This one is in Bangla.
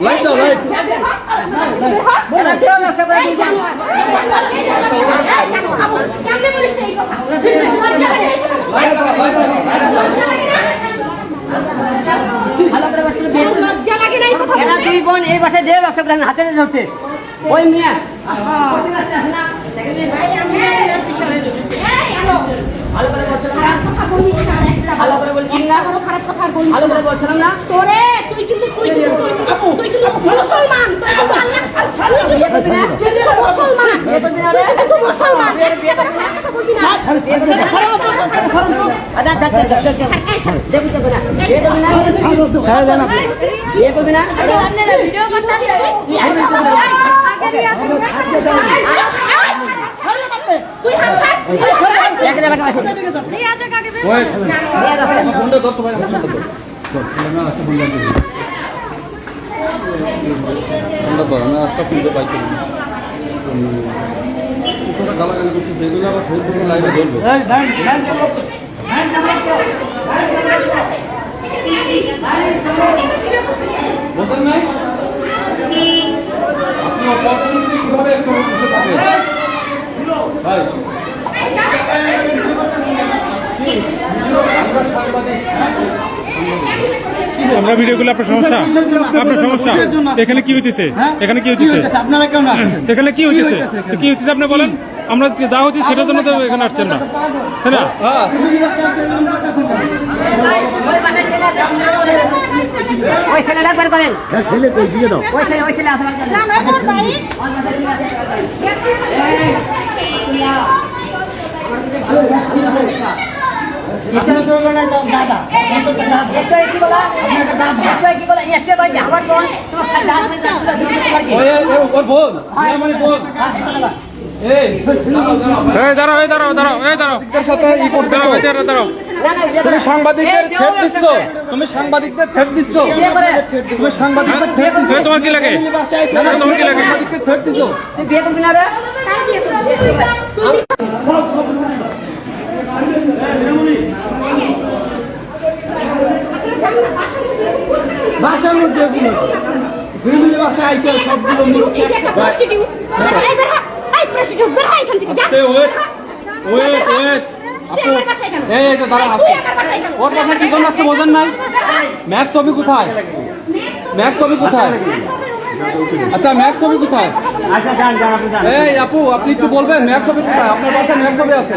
লাইট দাও লাইট দুই বোন এই বাসায় ব্যবসা করে হাতে ধরছে ওই মিয়া ভালো করে বলছিলাম না তোরে তুই কিন্তু তুই কিন্তু তুই কিন্তু মুসলমান তুই কিন্তু আল্লাহ তুই কিন্তু মুসলমান তুই কিন্তু মুসলমান আচ্ছা আচ্ছা আচ্ছা আচ্ছা ভিডিও করতে তুই হাত এক জায়গা আছে এই আজকে কাকে ওয়েট ফোনটা ধর তো ভাই না আচ্ছা ফোনটা ধর ফোনটা ধর না আজকে ফোনটা পাইছি কোথাও গালাগালি করছি সেগুলো আবার ফেসবুকে লাইভে ধরবে বোঝেন নাই? আপনি অপরচুনিটি কীভাবে করতে থাকেন ভাই আমরা সাংবাদিক। আমরা ভিডিও করলে আপনার সমস্যা? আপনার সমস্যা? এখানে কি হইতেছে? এখানে কি হইতেছে? আপনারা কেমন আছেন এখানে কি হইতেছে? কি হইতেছে আপনি বলেন? আমরা যা হচ্ছে সেটার জন্য তো এখানে আসছেন না। তাই না? হ্যাঁ। ওই ছেলেটা বের করেন ছেলে কই? দিয়ে দাও। ওই ছেলে ওই ছেলে আসবার করেন আমরা তোর বাড়ি দাঁড়াও, দাঁড়াও। দাঁড়াও দাঁড়াও দাঁড়াও দাঁড়াও। সাংবাদিকদের তুমি সাংবাদিকদের এই, থ্রেট দিচ্ছ? তুমি সাংবাদিকদের থ্রেট দিচ্ছ? তুমি সাংবাদিকদের থ্রেট দিচ্ছ? তোমার কি লাগে? তোমার কি লাগে? সাংবাদিককে থ্রেট দিচ্ছ তুই বিয়ে করবি না রে বাসার মধ্যে এগুলো ফ্যামিলি বাসা আইছে সবগুলো মিথ্যা। এই একটা প্রস্টিটিউট এই বের হ এই প্রস্টিটিউট বের হ এখান থেকে যা এই ওয়েট ওয়েট ওয়েট তুই আমার বাসায় কেন? এই এই তো দাঁড়া তুই আমার বাসায় কেন? ওর পাশে পিছন আসছে বোঝেন নাই? ম্যাক্স ছবি কোথায়? ম্যাক্স ছবি কোথায়? আচ্ছা ম্যাক্স ছবি কোথায়? আচ্ছা এই আপু আপনি একটু বলবেন ম্যাক্স ছবি কোথায়? আপনার বাসায় ম্যাক্স ছবি আছে?